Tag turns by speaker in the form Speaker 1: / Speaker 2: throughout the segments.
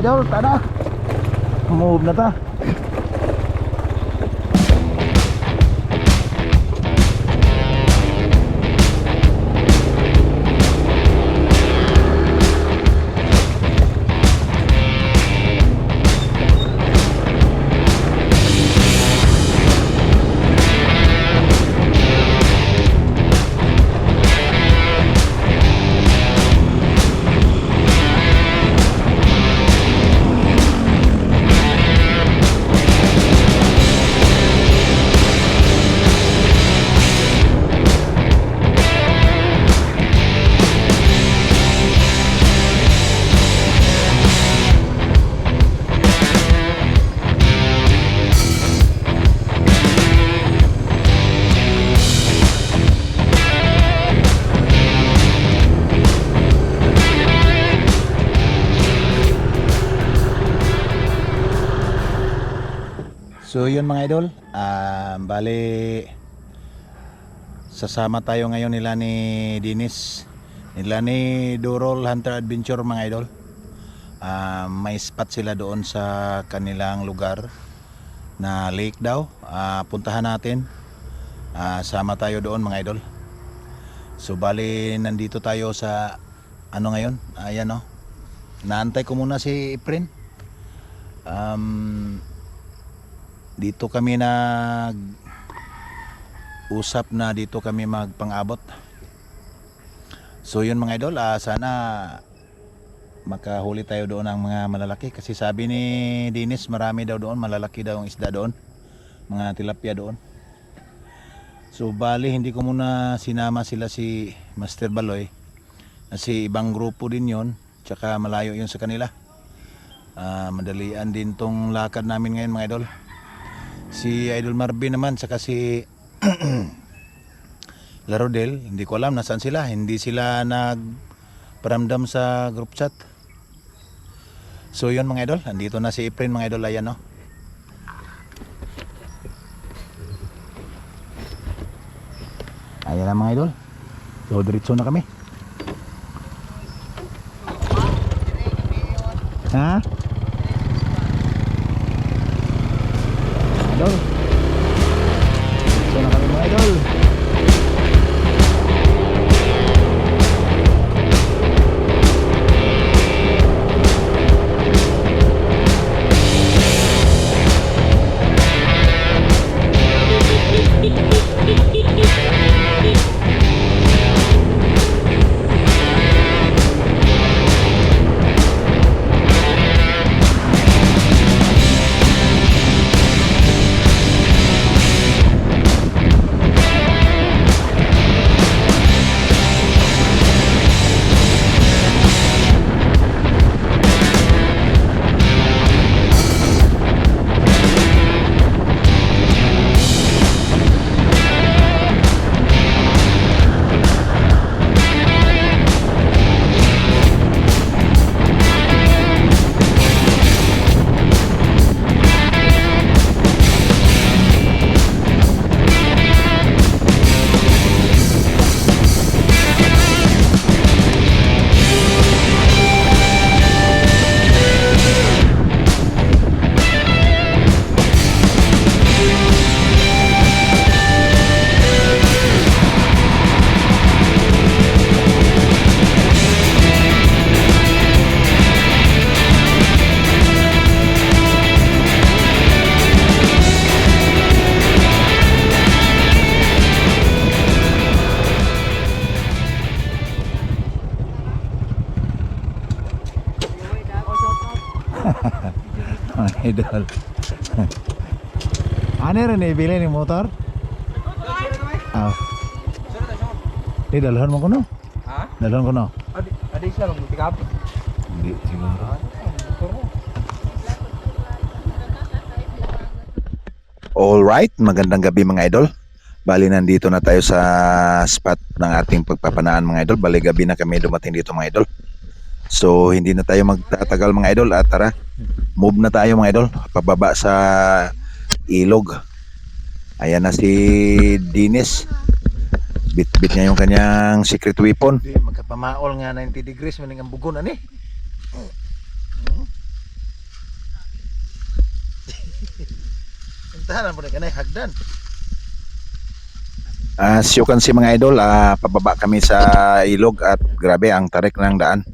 Speaker 1: Idol, tada. Move na ta. So yun mga idol, ah bali sasama tayo ngayon nila ni Dinis, nila ni Durol Hunter Adventure mga idol. Ah, may spot sila doon sa kanilang lugar na lake daw. Ah, puntahan natin. Ah, sama tayo doon mga idol. So bali nandito tayo sa ano ngayon? Ayan oh. Naantay ko muna si Efren. Um, dito kami nag usap na dito kami magpang-abot. So yun mga idol, ah, sana makahuli tayo doon ng mga malalaki kasi sabi ni Dinis marami daw doon, malalaki daw ang isda doon. Mga tilapia doon. So bali hindi ko muna sinama sila si Master Baloy kasi ibang grupo din yon tsaka malayo yun sa kanila. Ah, madalian din tong lakad namin ngayon mga idol. Si Idol Marvin naman saka si Larodel, hindi ko alam nasaan sila. Hindi sila nagparamdam sa group chat. So yun mga idol, andito na si Efren mga idol, ayan no. Ayan na mga idol. So diretso na kami. Ha? Idol. ano rin ibili ni motor? Ah. Di dalhan mo ko no?
Speaker 2: Ha?
Speaker 1: Dalhan ko no?
Speaker 2: Adi, adi sila mag-pick up.
Speaker 1: Hindi siguro. Alright, magandang gabi mga idol. Bali nandito na tayo sa spot ng ating pagpapanaan mga idol. Bali gabi na kami dumating dito mga idol. So hindi na tayo magtatagal mga idol at tara, Move na tayo mga idol, pababa sa ilog. Ayan na si Dinis. Bit-bit niya yung kanyang secret weapon. Magkapamaol nga 90 degrees, maning ang bugon ani. Hmm? Tahanan po na kanay hagdan. As you can see mga idol, uh, pababa kami sa ilog at grabe ang tarik ng daan.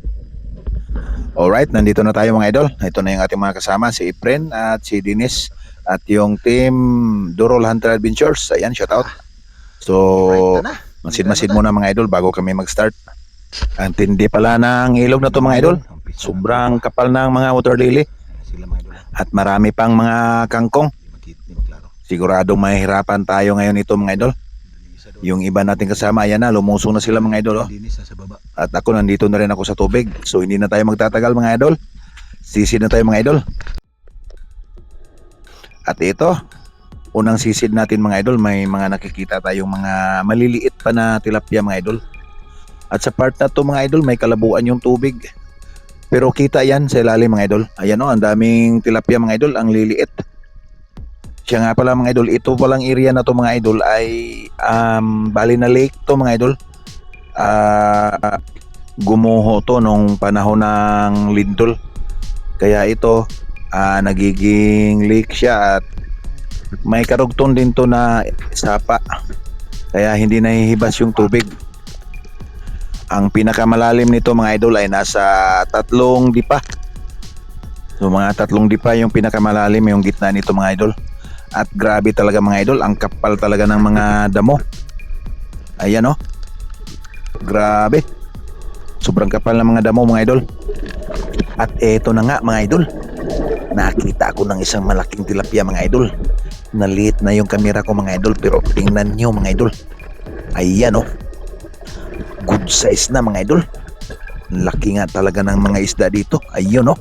Speaker 1: Alright, nandito na tayo mga idol. Ito na yung ating mga kasama, si Efren at si Dinis at yung team Durol Hunter Adventures. Ayan, shout out. So, masid-masid muna mga idol bago kami mag-start. Ang tindi pala ng ilog na to mga idol. Sobrang kapal ng mga water lily at marami pang mga kangkong. Siguradong mahihirapan tayo ngayon ito mga idol. Yung iba nating kasama, ayan na, lumusong na sila mga idol. Oh. At ako nandito na rin ako sa tubig. So hindi na tayo magtatagal mga idol. Sisid na tayo mga idol. At ito, unang sisid natin mga idol, may mga nakikita tayong mga maliliit pa na tilapia mga idol. At sa part na to mga idol, may kalabuan yung tubig. Pero kita yan sa ilalim mga idol. Ayan o, ang daming tilapia mga idol, ang liliit. Siya nga pala mga idol, ito palang area na to mga idol ay um, bali na lake to mga idol. Ah, gumuho to nung panahon ng lindol. Kaya ito, ah, nagiging lake siya at may karugtong din to na sapa. Kaya hindi nahihibas yung tubig. Ang pinakamalalim nito mga idol ay nasa tatlong dipa. So mga tatlong dipa yung pinakamalalim yung gitna nito mga idol. At grabe talaga mga idol, ang kapal talaga ng mga damo. Ayan oh. Grabe. Sobrang kapal ng mga damo mga idol. At eto na nga mga idol. Nakita ako ng isang malaking tilapia mga idol. Nalit na yung kamera ko mga idol pero tingnan nyo mga idol. Ayan oh. Good size na mga idol. Laki nga talaga ng mga isda dito. Ayun oh.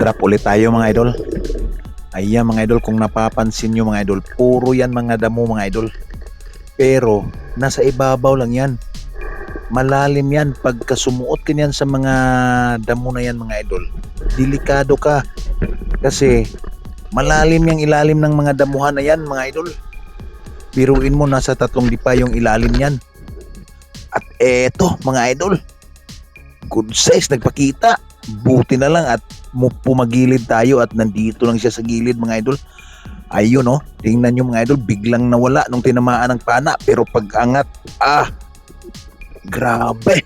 Speaker 1: Drop ulit tayo mga idol. Ayan mga idol, kung napapansin nyo mga idol, puro yan mga damo mga idol. Pero, nasa ibabaw lang yan. Malalim yan. Pagka sumuot ka sa mga damo na yan mga idol, delikado ka. Kasi, malalim yung ilalim ng mga damuhan na yan mga idol. Biruin mo, nasa tatlong dipa yung ilalim yan. At eto mga idol, good size, nagpakita. Buti na lang at pumagilid tayo at nandito lang siya sa gilid mga idol. Ayun oh, tingnan nyo mga idol, biglang nawala nung tinamaan ng pana pero pag angat, ah, grabe.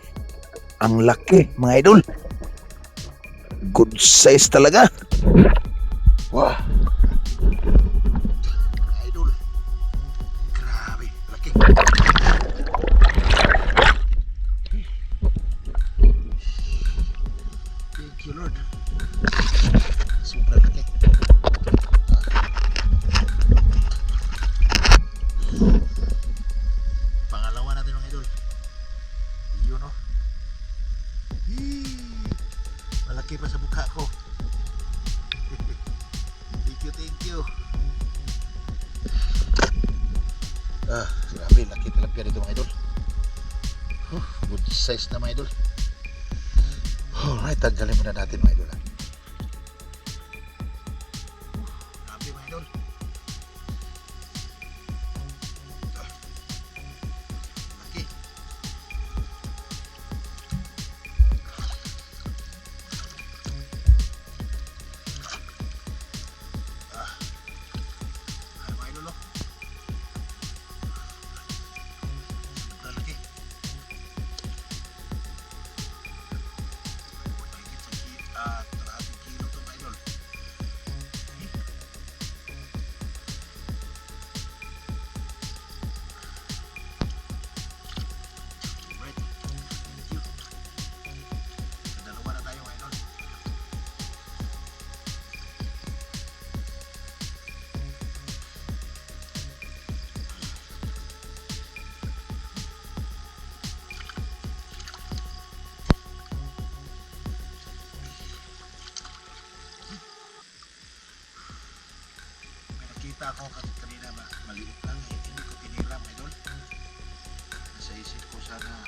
Speaker 1: Ang laki mga idol. Good size talaga. Wow. Idol. Grabe, laki. Mukha ko. thank you, thank you. Ah, grabe, laki tilapia dito mga idol. Huh, good size na mga idol. Alright, tanggalin muna natin mga idol. ah. な at ako kanina ba, maliit lang eh. Hindi ko tiniram, idol. Nasa isip ko sana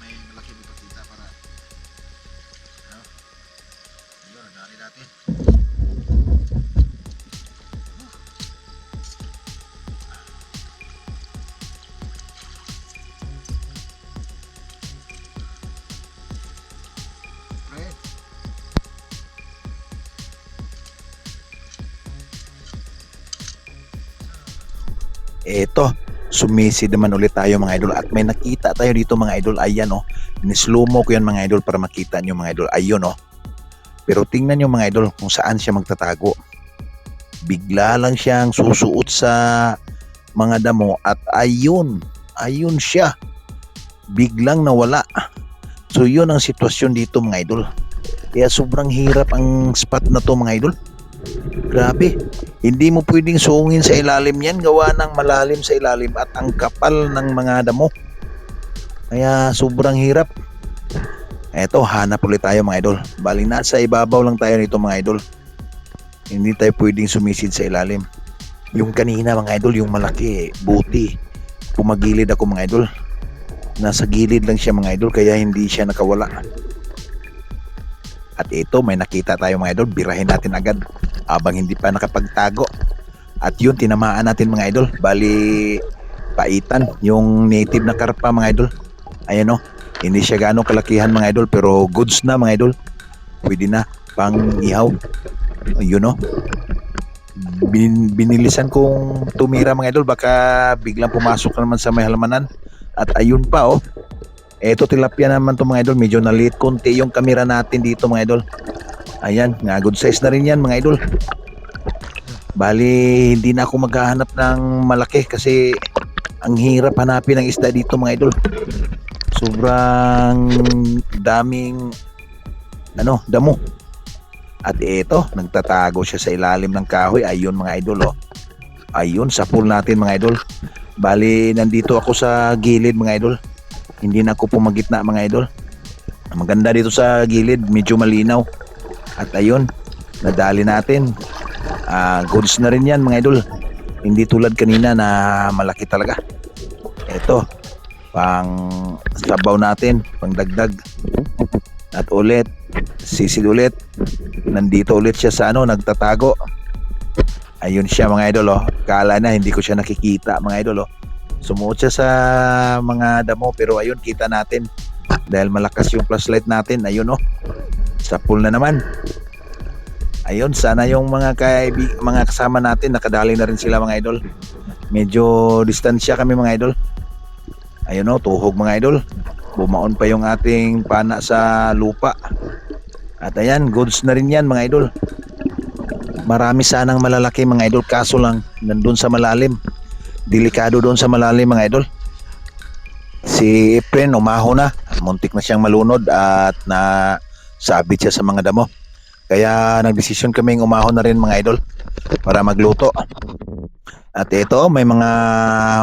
Speaker 1: may malaki ipakita para ano? Ayun, dali natin. Eto, sumisid naman ulit tayo mga idol at may nakita tayo dito mga idol. Ayan oh. Slow mo ko yan mga idol para makita nyo mga idol. Ayun oh. Pero tingnan nyo mga idol kung saan siya magtatago. Bigla lang siyang susuot sa mga damo at ayun ayun siya. Biglang nawala. So yun ang sitwasyon dito mga idol. Kaya sobrang hirap ang spot na to mga idol grabe hindi mo pwedeng sungin sa ilalim yan, gawa ng malalim sa ilalim at ang kapal ng mga damo. Kaya sobrang hirap. Eto, hanap ulit tayo mga idol. Bali nasa ibabaw lang tayo nito mga idol. Hindi tayo pwedeng sumisid sa ilalim. Yung kanina mga idol, yung malaki, buti. Pumagilid ako mga idol. Nasa gilid lang siya mga idol, kaya hindi siya nakawala. At ito, may nakita tayo mga idol, birahin natin agad abang hindi pa nakapagtago. At yun, tinamaan natin mga idol. Bali, paitan, yung native na karpa mga idol. Ayan o, hindi siya gaano kalakihan mga idol, pero goods na mga idol. Pwede na, pang ihaw. Yun o. Bin, binilisan kong tumira mga idol, baka biglang pumasok na naman sa may halamanan. At ayun pa oh. Eto tilapia naman to mga idol, medyo nalit konti yung kamera natin dito mga idol. Ayan, nga good size na rin yan mga idol. Bali, hindi na ako maghahanap ng malaki kasi ang hirap hanapin ng isda dito mga idol. Sobrang daming ano, damo. At ito, nagtatago siya sa ilalim ng kahoy. Ayun mga idol oh. Ayun, sa pool natin mga idol. Bali, nandito ako sa gilid mga idol. Hindi na ako pumagitna mga idol. Maganda dito sa gilid, medyo malinaw. At ayun, nadali natin. Ah, goods na rin yan mga idol. Hindi tulad kanina na malaki talaga. Ito, pang sabaw natin, pang dagdag. At ulit, sisid ulit. Nandito ulit siya sa ano, nagtatago. Ayun siya mga idol oh. Kala na hindi ko siya nakikita mga idol oh. Sumuot sa mga damo pero ayun kita natin dahil malakas yung flashlight natin ayun oh sa pool na naman. Ayun, sana yung mga kaibig, mga kasama natin nakadali na rin sila mga idol. Medyo distansya kami mga idol. Ayun oh, tuhog mga idol. Bumaon pa yung ating pana sa lupa. At ayan, goods na rin yan mga idol. Marami sanang malalaki mga idol kaso lang nandun sa malalim. Delikado doon sa malalim mga idol. Si Efren umaho na. Muntik na siyang malunod at na sabit siya sa mga damo. Kaya nagdesisyon kaming umahon na rin mga idol para magluto. At ito, may mga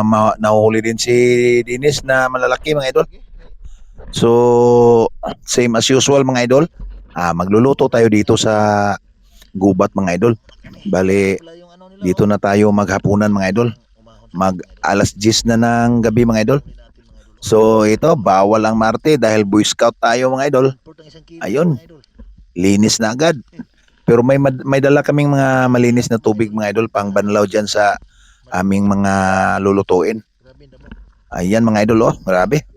Speaker 1: ma- nahuhuli din si Dinis na malalaki mga idol. So, same as usual mga idol. Ah, magluluto tayo dito sa gubat mga idol. Bali, dito na tayo maghapunan mga idol. Mag alas 10 na ng gabi mga idol. So ito, bawal ang Marte dahil Boy Scout tayo mga idol. Ayun. Linis na agad. Pero may may dala kaming mga malinis na tubig mga idol pang banlaw diyan sa aming mga lulutuin. Ayan mga idol oh, grabe.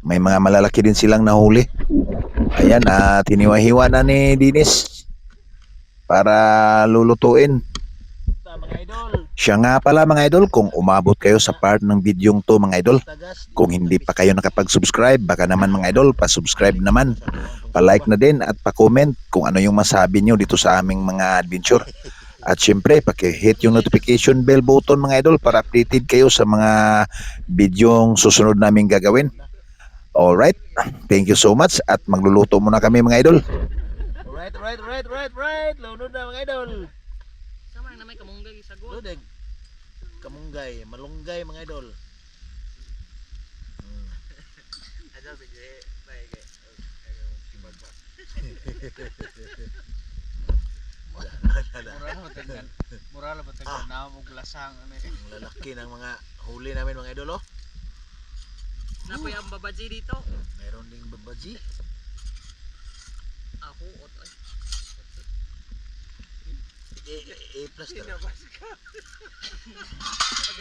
Speaker 1: May mga malalaki din silang nahuli. Ayan, at hiniwa-hiwa na ni Dinis para lulutuin.
Speaker 2: Mga idol.
Speaker 1: Siya nga pala mga idol, kung umabot kayo sa part ng videong to mga idol, kung hindi pa kayo nakapag-subscribe, baka naman mga idol, pa-subscribe naman, pa-like na din at pa-comment kung ano yung masabi nyo dito sa aming mga adventure. At syempre, paki-hit yung notification bell button mga idol para updated kayo sa mga videong susunod naming gagawin. Alright, thank you so much at magluluto muna kami mga idol.
Speaker 2: Alright, alright, alright, alright, alright. Lunod na mga idol.
Speaker 3: Sama na may kamunggay sa go.
Speaker 2: Ludig. Kamunggay, malunggay mga idol. Bigay. Bye, Mura na batangan. Mura na batangan. Na mo lasang ano eh.
Speaker 1: Ang lalaki ng mga huli namin mga idol oh.
Speaker 3: Napoy ang babaji dito.
Speaker 1: Meron ding babaji.
Speaker 3: Ako, oto ay.
Speaker 1: A, A plus.
Speaker 2: Sinabas ka.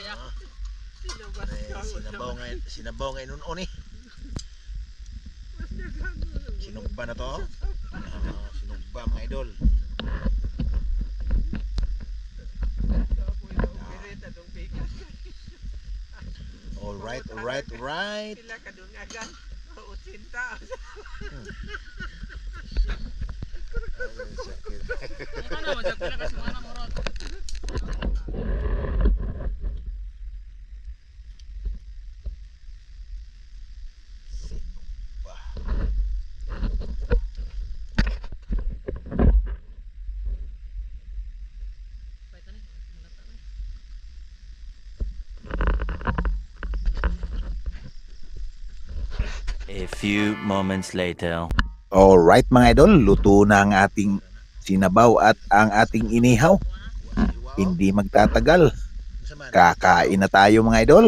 Speaker 1: Ah,
Speaker 2: Sinabas
Speaker 1: pare,
Speaker 2: ka.
Speaker 1: Sinabaw nga sinabaw nga inunon eh. Sinugba na to. oh. Ah, sinugba mga idol. All right, all right, all right.
Speaker 2: Pila ka doon agad.
Speaker 4: A few moments later.
Speaker 1: Alright mga idol, luto na ang ating sinabaw at ang ating inihaw. Hindi magtatagal. Kakain na tayo mga idol.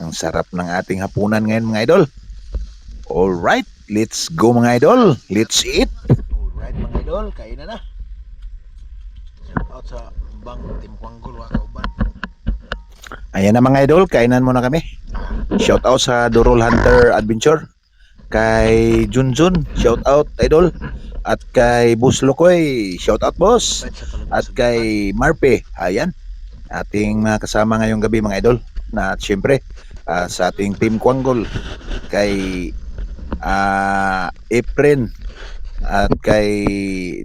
Speaker 1: Ang sarap ng ating hapunan ngayon mga idol. Alright, let's go mga idol. Let's eat. Alright mga idol, kain na na. Shout out sa bang Team Kwanggol, waka uban. Ayan na mga idol, kainan muna kami. Shout out sa Dorol Hunter Adventure. Kay Junjun, shout out idol. At kay Boss Lokoy, shout out boss. At kay Marpe, ayan. Ating mga kasama ngayong gabi mga idol. Na at syempre, ah, sa ating Team Kwanggol. Kay ah Efren. At kay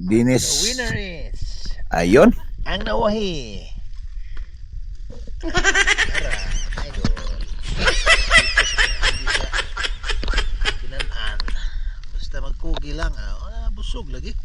Speaker 1: Dinis.
Speaker 2: is
Speaker 1: Ayun.
Speaker 2: ang nawahi. Tara, idol. Kinanaan. Basta magkugi lang. Ah, Ah, busog lagi. Oh, diba?